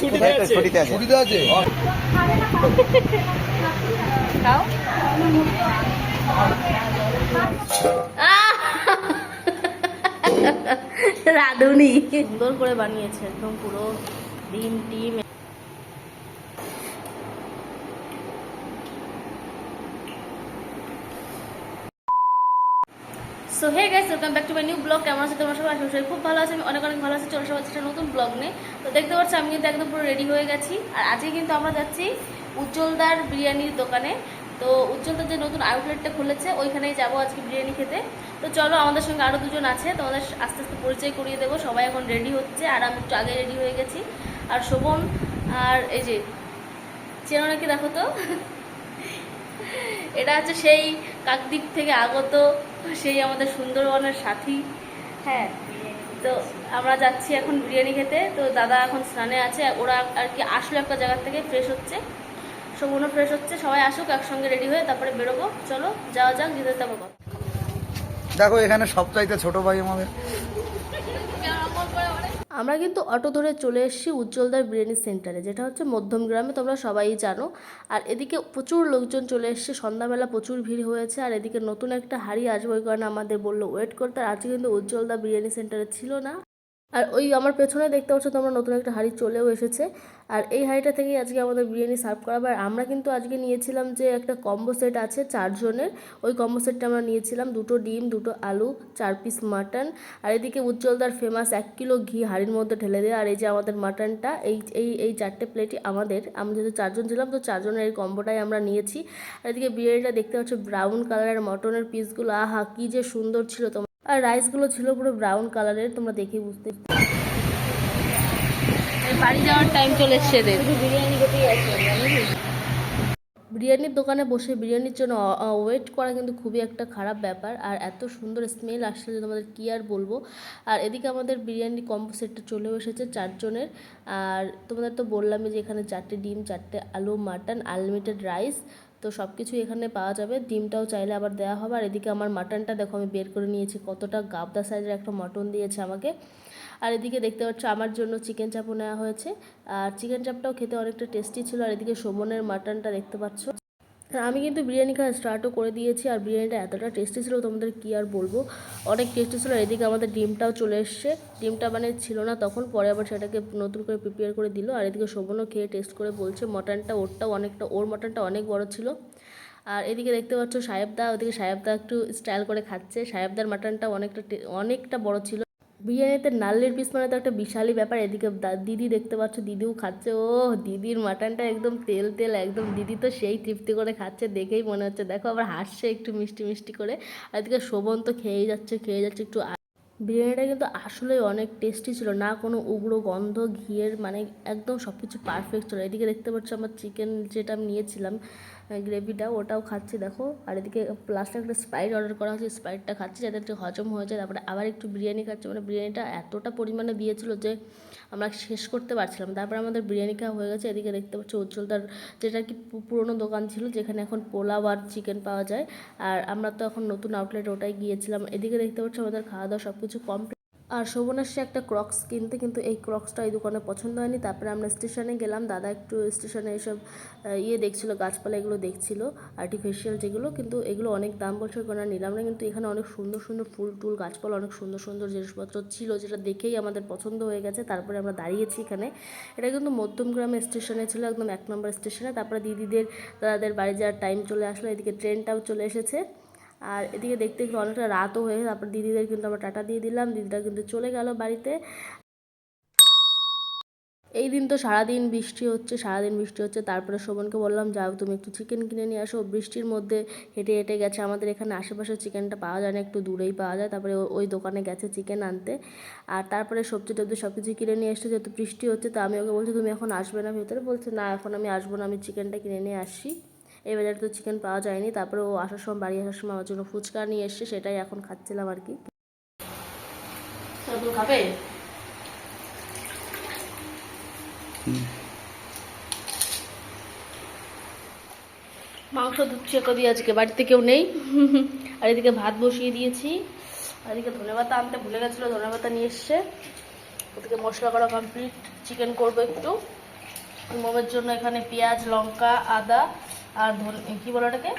ছুটিতে আছে। ছুটিতে আছে? খাও রাধুনি। সুন্দর করে বানিয়েছে একদম পুরো ডিম team so hey guys welcome back to my new blog কেমন আছে তোমার সবাই? করি খুব ভালো আছে। আমি অনেক অনেক ভালো আছি। চলে সবাই একটা নতুন ব্লগ নিয়ে। তো দেখতে পাচ্ছি, আমি কিন্তু একদম পুরো রেডি হয়ে গেছি। আর আজকে কিন্তু আমরা যাচ্ছি উজ্জ্বলদার বিরিয়ানির দোকানে। তো উজ্জ্বলদার যে নতুন আউটলেটটা খুলেছে, ওইখানেই যাব আজকে বিরিয়ানি খেতে। তো চলো, আমাদের সঙ্গে আরও দুজন আছে। তোমাদের আস্তে আস্তে পরিচয় করিয়ে দেবো। সবাই এখন রেডি হচ্ছে। আর আমি একটু আগে রেডি হয়ে গেছি। আর শোভন, আর এই যে চেনো নাকি দেখো তো। এটা হচ্ছে সেই কাকদ্বীপ থেকে আগত সেই আমাদের সুন্দরবনের সাথী। হ্যাঁ তো আমরা যাচ্ছি এখন বিরিয়ানি খেতে। তো দাদা এখন স্নানে আছে, ওরা আর কি আসলো একটা জায়গার থেকে ফ্রেশ হচ্ছে। সবুনও ফ্রেশ হচ্ছে, সবাই আসুক, একসঙ্গে রেডি হয়ে তারপরে বেরোবো। চলো, যাওয়া যাক, যেতে যাব দেখো, এখানে সবচাইতে ছোট ভাই আমাদের। আমরা কিন্তু অটো ধরে চলে এসেছি উজ্জ্বলদার বিরিয়ানি সেন্টারে, যেটা হচ্ছে মধ্যম গ্রামে, তোমরা সবাই জানো। আর এদিকে প্রচুর লোকজন চলে এসেছে, সন্ধ্যাবেলা প্রচুর ভিড় হয়েছে। আর এদিকে নতুন একটা হাড়ি আসব কারণে আমাদের বলল ওয়েট করতে। আর আজকে কিন্তু উজ্জ্বলদা বিরিয়ানি সেন্টারে ছিল না। আর ওই আমার পেছনে দেখতে পাচ্ছ তোমরা নতুন একটা হাঁড়ি চলেও এসেছে। আর এই হাঁড়িটা থেকেই আজকে আমাদের বিরিয়ানি সার্ভ করাবে আর আমরা কিন্তু আজকে নিয়েছিলাম যে একটা কম্বো সেট আছে চারজনের। ওই কম্বো সেটটা আমরা নিয়েছিলাম। দুটো ডিম, দুটো আলু, চার পিস মাটন। আর এদিকে উজ্জ্বলদার ফেমাস এক কিলো ঘি হাঁড়ির মধ্যে ঢেলে দেয়। আর এই যে আমাদের মাটনটা, এই এই এই চারটে প্লেটই আমাদের। আমরা যেহেতু চারজন ছিলাম, তো চারজনের এই কম্বোটাই আমরা নিয়েছি। আর এদিকে বিরিয়ানিটা দেখতে পাচ্ছ ব্রাউন কালারের মটনের পিসগুলো আহা, কি যে সুন্দর ছিল তোমার। আর রাইসগুলো ছিল পুরো ব্রাউন কালারের তোমরা দেখে বুঝতে বাড়ি যাওয়ার টাইম চলে এসছে বিরিয়ানি আছে বিরিয়ানির দোকানে বসে বিরিয়ানির জন্য ওয়েট করা কিন্তু খুবই একটা খারাপ ব্যাপার। আর এত সুন্দর স্মেল আসছে যে তোমাদের কী আর বলব। আর এদিকে আমাদের বিরিয়ানি কম্বো সেটটা চলেও এসেছে চারজনের। আর তোমাদের তো বললামই যে এখানে চারটে ডিম চারটে আলু মাটন আনলিমিটেড রাইস তো সব কিছু এখানে পাওয়া যাবে। ডিমটাও চাইলে আবার দেওয়া হবে। আর এদিকে আমার মাটনটা দেখো, আমি বের করে নিয়েছি। কতটা গাবদা সাইজের একটা মটন দিয়েছে আমাকে। আর এদিকে দেখতে পাচ্ছ, আমার জন্য চিকেন চাপও নেওয়া হয়েছে। আর চিকেন চাপটাও খেতে অনেকটা টেস্টি ছিল। আর এদিকে সোমনের মাটনটা দেখতে পাচ্ছ। আমি কিন্তু বিরিয়ানি খাওয়া স্টার্টও করে দিয়েছি আর বিরিয়ানিটা এতটা টেস্টি ছিল, তোমাদের কী আর বলব? অনেক টেস্টি ছিল, এদিকে আমাদের ডিমটাও চলে এসছে। ডিমটা মানে ছিল না তখন, পরে আবার সেটাকে নতুন করে প্রিপেয়ার করে দিল। আর এদিকে শোভনও খেয়ে টেস্ট করে বলছে মটনটা ওরটাও অনেকটা, ওর মটনটা অনেক বড় ছিল। আর এদিকে দেখতে পাচ্ছ সাহেবদা, ওদিকে সাহেবদা একটু স্টাইল করে খাচ্ছে। সাহেবদার মাটনটা অনেকটা অনেকটা বড় ছিল। বিরিয়ানিতে নাল্লির পিস মানে তো একটা বিশালই ব্যাপার। এদিকে দিদি দেখতে পাচ্ছ, দিদিও খাচ্ছে। ও দিদির মাটনটা একদম তেল তেল, একদম। দিদি তো সেই তৃপ্তি করে খাচ্ছে, দেখেই মনে হচ্ছে। দেখো আবার হাসছে একটু মিষ্টি মিষ্টি করে। আর এদিকে শোভন তো খেয়েই যাচ্ছে খেয়ে যাচ্ছে একটু বিরিয়ানিটা কিন্তু আসলে অনেক টেস্টি ছিল। না কোনো উগ্র গন্ধ, ঘিয়ের মানে একদম সব কিছু পারফেক্ট ছিল। এদিকে দেখতে পাচ্ছ আমার চিকেন যেটা আমি নিয়েছিলাম গ্রেভিটা ওটাও খাচ্ছি, দেখো। আর এদিকে লাস্টে একটা স্প্রাইট অর্ডার করা হয়েছে স্প্রাইটটা খাচ্ছি যাতে একটু হজম হয়ে যায়। তারপরে আবার একটু বিরিয়ানি খাচ্ছি মানে বিরিয়ানিটা এতটা পরিমাণে দিয়েছিল যে আমরা শেষ করতে পারছিলাম। তারপরে আমাদের বিরিয়ানি খাওয়া হয়ে গেছে, এদিকে দেখতে পাচ্ছি উজ্জ্বলদার যেটা কি পুরনো দোকান ছিল, যেখানে এখন পোলাও আর চিকেন পাওয়া যায়। আর আমরা তো এখন নতুন আউটলেট ওটাই গিয়েছিলাম। এদিকে দেখতে পাচ্ছি আমাদের খাওয়া দাওয়া সব কিছু কমপ্লিট আর শোভন আসছে একটা ক্রক্স কিনতে, কিন্তু এই ক্রক্সটা এই দোকানে পছন্দ হয়নি। তারপরে আমরা স্টেশনে গেলাম, দাদা একটু স্টেশনে এসব ইয়ে দেখছিল, গাছপালা এগুলো দেখছিল আর্টিফিশিয়াল যেগুলো, কিন্তু এগুলো অনেক দাম বলছে কোনো নিলাম না। কিন্তু এখানে অনেক সুন্দর সুন্দর ফুল টুল, গাছপালা, অনেক সুন্দর সুন্দর জিনিসপত্র ছিল, যেটা দেখেই আমাদের পছন্দ হয়ে গেছে। তারপরে আমরা দাঁড়িয়েছি এখানে। এটা কিন্তু মধ্যমগ্রাম স্টেশনে ছিল, একদম এক নম্বর স্টেশনে। তারপরে দিদিদের, দাদাদের বাড়ি যাওয়ার টাইম চলে আসলো, এদিকে ট্রেনটাও চলে এসেছে। আর এদিকে দেখতে দেখতে অনেকটা রাতও হয়ে তারপর দিদিদের কিন্তু আমরা টাটা দিয়ে দিলাম। দিদিরা কিন্তু চলে গেল বাড়িতে। এই দিন তো সারাদিন বৃষ্টি হচ্ছে, সারাদিন বৃষ্টি হচ্ছে। তারপরে শোভনকে বললাম, যাও তুমি একটু চিকেন কিনে নিয়ে আসো। বৃষ্টির মধ্যে হেঁটে হেঁটে গেছে। আমাদের এখানে আশেপাশে চিকেনটা পাওয়া যায় না, একটু দূরেই পাওয়া যায়। তারপরে ওই দোকানে গেছে চিকেন আনতে। আর তারপরে সবজি টবজি সব কিছু কিনে নিয়ে এসছে। যেহেতু বৃষ্টি হচ্ছে, তো আমি ওকে বলছি, তুমি এখন আসবে না? ভেতরে বলছে, না, এখন আমি আসব না, আমি চিকেনটা কিনে নিয়ে আসছি এই বাজারে তো চিকেন পাওয়া যায়নি। তারপরে ও আসার সময় বাড়ি আসার সময় আমার জন্য ফুচকা নিয়ে এসছে সেটাই এখন খাচ্ছিলাম আর কি। খাবে? মাংস দুধ চেকো দিয়ে আজকে বাড়িতে কেউ নেই। আর এদিকে ভাত বসিয়ে দিয়েছি। আর এদিকে ধনেপাতা আনতে ভুলে গেছিল ধনে পাতা নিয়ে এসছে। ওদিকে মশলা করা কমপ্লিট চিকেন করব একটু। মোমের জন্য এখানে পেঁয়াজ লঙ্কা আদা। আর কি বলে ওটাকে?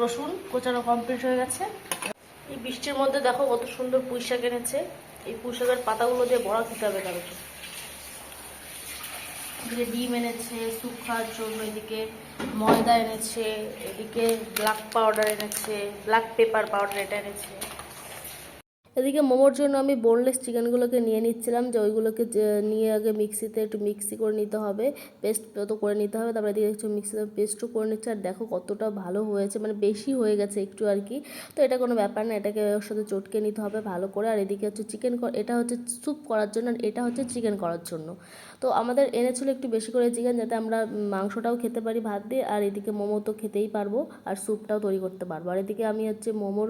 রসুন, কোচানো কমপ্লিট হয়ে গেছে। এই বৃষ্টির মধ্যে দেখো কত সুন্দর পুঁই শাক এনেছে। এই পুঁই শাকের পাতাগুলো দিয়ে বড়া খেতে হবে কারোকে এদিকে ডিম এনেছে স্যুপ জন্য এদিকে ময়দা এনেছে, এদিকে ব্ল্যাক পাউডার এনেছে ব্ল্যাক পেপার পাউডার এটা এনেছে। এদিকে মোমোর জন্য আমি বোনলেস চিকেনগুলোকে নিয়ে নিচ্ছিলাম, যে ওইগুলোকে নিয়ে আগে মিক্সিতে একটু মিক্সি করে নিতে হবে পেস্ট তো করে নিতে হবে, তারপরে এদিকে একটু মিক্সিতে পেস্টও করে নিচ্ছে, আর দেখো কতটা ভালো হয়েছে মানে বেশি হয়ে গেছে একটু আর কি। তো এটা কোনো ব্যাপার না, এটাকে ওর সাথে চটকে নিতে হবে ভালো করে, আর এদিকে হচ্ছে চিকেন এটা হচ্ছে স্যুপ করার জন্য, আর এটা হচ্ছে চিকেন করার জন্য। তো আমাদের এনেছিল একটু বেশি করে চিকেন যাতে আমরা মাংসটাও খেতে পারি ভাত দিয়ে, আর এদিকে মোমো তো খেতেই পারব, আর স্যুপটাও তৈরি করতে পারব। আর এদিকে আমি হচ্ছে মোমোর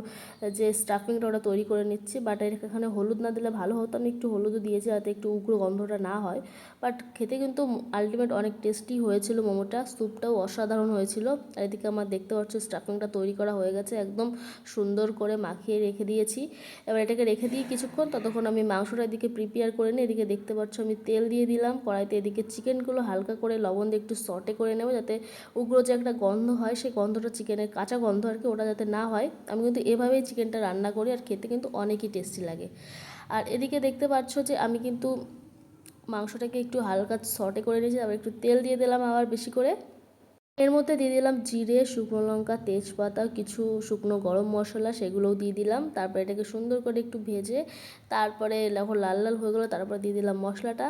যে স্টাফিংটা ওটা তৈরি করে নিচ্ছি বাট এখানে হলুদ না দিলে ভালো হতো। আমি একটু হলুদও দিয়েছি, যাতে একটু উগ্র গন্ধটা না হয়। বাট খেতে কিন্তু আলটিমেট অনেক টেস্টি হয়েছিল মোমোটা। স্যুপটাও অসাধারণ হয়েছিল। আর এদিকে আমার দেখতে পাচ্ছ স্টাফিংটা তৈরি করা হয়ে গেছে। একদম সুন্দর করে মাখিয়ে রেখে দিয়েছি। এবার এটাকে রেখে দিয়ে কিছুক্ষণ, ততক্ষণ আমি মাংসটা এদিকে প্রিপেয়ার করে নিই। এদিকে দেখতে পাচ্ছ, আমি তেল দিয়ে দিলাম। কড়াইতে এদিকে চিকেনগুলো হালকা করে লবণ দিয়ে একটু সটে করে নেব, যাতে উগ্র যে একটা গন্ধ হয়, সেই গন্ধটা চিকেনের কাঁচা গন্ধ আর কি, ওটা যাতে না হয়। আমি কিন্তু এভাবেই চিকেনটা রান্না করি। আর খেতে কিন্তু অনেকই টেস্টি লাগে। আর এদিকে দেখতে পাচ্ছ যে আমি কিন্তু মাংসটাকে একটু হালকা সটে করে নিয়েছি আবার একটু তেল দিয়ে দিলাম আবার বেশি করে। এর মধ্যে দিয়ে দিলাম জিরে, শুকনো লঙ্কা, তেজপাতা, কিছু শুকনো গরম মশলা, সেগুলোও দিয়ে দিলাম। তারপর এটাকে সুন্দর করে একটু ভেজে, তারপরে যখন লাল লাল হয়ে গেলো, তারপরে দিয়ে দিলাম মশলাটা।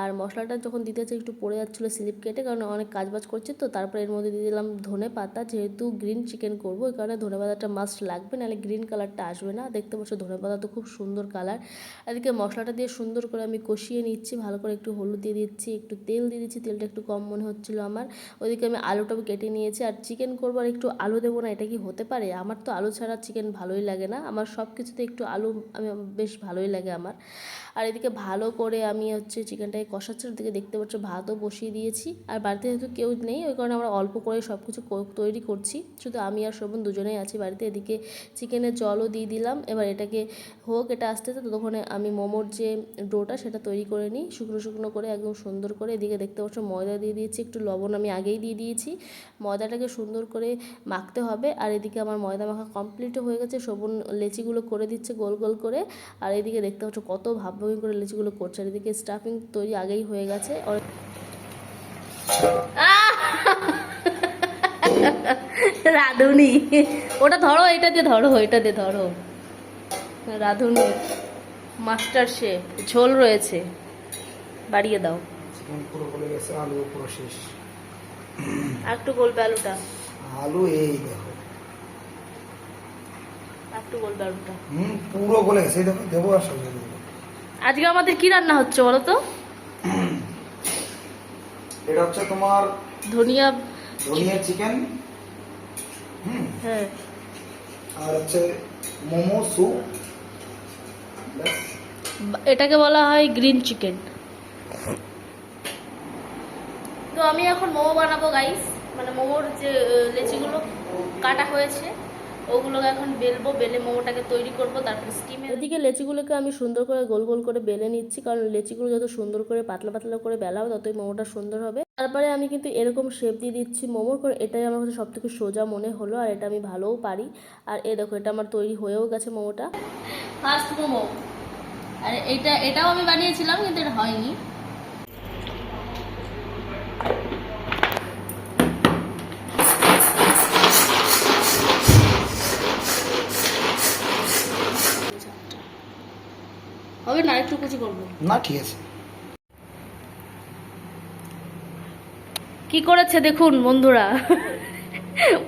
আর মশলাটা যখন দিতে একটু পড়ে যাচ্ছিল স্লিপ কেটে, কারণ অনেক কাজবাজ করছে তো, তারপরে এর মধ্যে দিয়ে দিলাম ধনে পাতা। যেহেতু গ্রিন চিকেন করব ওই কারণে ধনে পাতাটা মাস্ট লাগবে, নাহলে গ্রিন কালারটা আসবে না। দেখতে পাচ্ছ ধনে পাতা তো খুব সুন্দর কালার এদিকে মশলাটা দিয়ে সুন্দর করে আমি কষিয়ে নিচ্ছি, ভালো করে একটু হলুদ দিয়ে দিচ্ছি, একটু তেল দিয়ে দিচ্ছি, তেলটা একটু কম মনে হচ্ছিল আমার। ওইদিকে আমি আলুটাও কেটে নিয়েছি আর চিকেন করব আর একটু আলু দেবো না, এটা কি হতে পারে? আমার তো আলু ছাড়া চিকেন ভালোই লাগে না, আমার সব কিছুতে একটু আলু আমি, বেশ ভালোই লাগে আমার। আর এদিকে ভালো করে আমি হচ্ছে চিকেনটাকে কষাচ্ছি ওদিকে দেখতে পাচ্ছ ভাতও বসিয়ে দিয়েছি। আর বাড়িতে যেহেতু কেউ নেই, ওই কারণে আমরা অল্প করে সব কিছু তৈরি করছি। শুধু আমি আর শোভন দুজনেই আছি বাড়িতে, এদিকে চিকেনের জলও দিয়ে দিলাম। এবার এটাকে হোক, এটা আস্তে আস্তে ততক্ষণে আমি মোমোর যে ডোটা, সেটা তৈরি করে নিই। শুকনো শুকনো করে একদম সুন্দর করে, এদিকে দেখতে পাচ্ছ ময়দা দিয়ে দিয়েছি, একটু লবণ আমি আগেই দিয়ে দিয়েছি। ময়দাটাকে সুন্দর করে মাখতে হবে। আর এদিকে আমার ময়দা মাখা কমপ্লিটও হয়ে গেছে। শোভন লেচিগুলো করে দিচ্ছে গোল গোল করে। আর এদিকে দেখতে পাচ্ছ কত ভাবভাবি করে লেচিগুলো করছে। আর এদিকে স্টাফিং তৈরি আগেই হয়ে গেছে। রাঁধুনি। ওটা ধরো, এটা দিয়ে ধরো, এটা দিয়ে ধরো। রাঁধুনি মাস্টার শেফ ঝোল রয়েছে। বাড়িয়ে দাও। পুরো গেছে আলু পুরো শেষ। একটু গলবে আলুটা? আলু এই দেখো। একটু গলবে আলুটা। হুম পুরো গলে গেছে। দেখো দেবো আর দেবো। আজকে আমাদের কি রান্না হচ্ছে বলো তো? এটা হচ্ছে তোমার ধনিয়া ধনিয়া চিকেন। হুম। হ্যাঁ। আর হচ্ছে মোমো স্যুপ। এটাকে বলা হয় গ্রিন চিকেন তো আমি এখন মোমো বানাবো গাইস মানে মোমোর যে লেচিগুলো কাটা হয়েছে ওগুলোকে এখন বেলবো বেলে মোমোটাকে তৈরি করব তারপর স্টিমে এদিকে লেচিগুলোকে আমি সুন্দর করে গোল গোল করে বেলে নিচ্ছি কারণ লেচিগুলো যত সুন্দর করে পাতলা পাতলা করে বেলা হবে ততই মোমোটা সুন্দর হবে। তারপরে আমি কিন্তু এরকম শেপ দিয়ে দিচ্ছি মোমোর করে এটাই আমার কাছে সব থেকে সোজা মনে হলো আর এটা আমি ভালোও পারি। আর এ দেখো এটা আমার তৈরি হয়েও গেছে মোমোটা। ফার্স্ট মোমো। আর এটা এটাও আমি বানিয়েছিলাম কিন্তু এটা হয়নি। হবে না একটু কুচি করব না ঠিক আছে। কি করেছে দেখুন বন্ধুরা?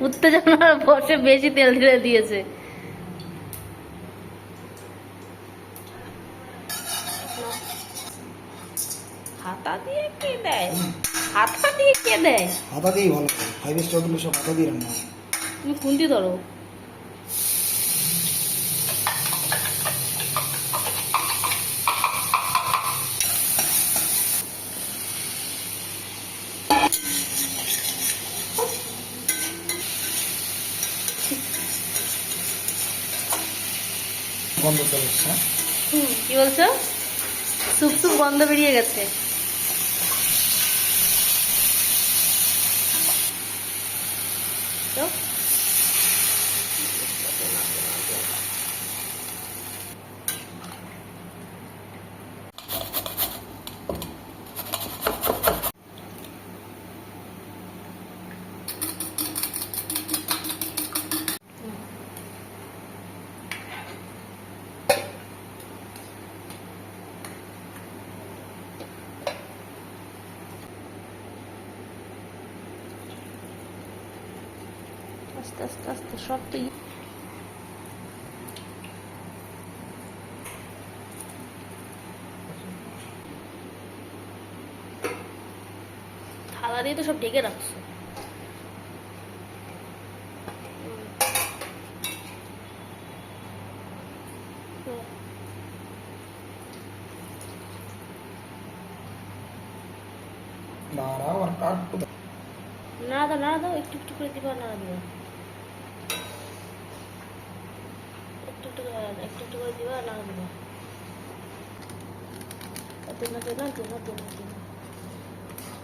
উত্তেজনার বসে বেশি তেল ঢেলে দিয়েছে। হাতা দিয়ে কে দেয়? হাতা দিয়ে কে দেয়? হাতা দিয়েই ভালো ফাইভ স্টারগুলো সব হাতা দিয়ে রান্না তুমি খুন্তি ধরো। গন্ধ চলে হ্যাঁ? কি বলছো সুপ সুপ গন্ধ বেরিয়ে গেছে তো আস্তে আস্তে আস্তে সব তো থালা দিয়ে তো সব ঢেকে রাখছো। নাড়া দাও একটু একটু করে দিবা নাড়া দিবা। একটু একটু একটু একটু করে দিবা নাড়া দিবা। তেনা তেনা তেনা তেনা তেনা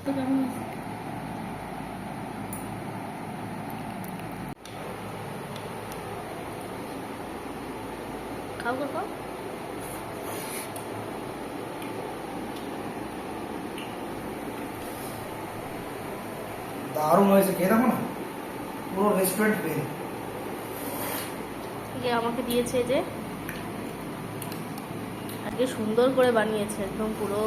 কেমন আছে? খাও খাও। দারুণ হয়েছে খেয়ে দেখো না। পুরো রেস্টুরেন্ট পেয়ে যে আমাকে দিয়েছে যে আজকে সুন্দর করে বানিয়েছে, একদম পুরো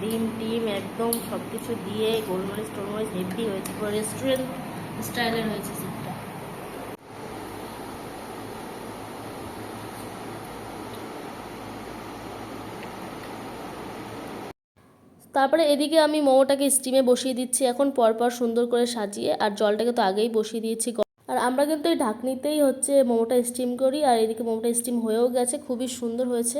ডিম, টিম, একদম সব কিছু দিয়ে গোলমরিচ, টোলমরিচ, হেভি হয়েছে, পুরো রেস্টুরেন্ট স্টাইলের হয়েছে তারপরে এদিকে আমি মোমোটাকে স্টিমে বসিয়ে দিচ্ছি, এখন পরপর সুন্দর করে সাজিয়ে, আর জলটাকে তো আগেই বসিয়ে দিয়েছি আর আমরা কিন্তু এই ঢাকনিতেই হচ্ছে মোমোটা স্টিম করি আর এদিকে মোমোটা স্টিম হয়েও গেছে, খুবই সুন্দর হয়েছে।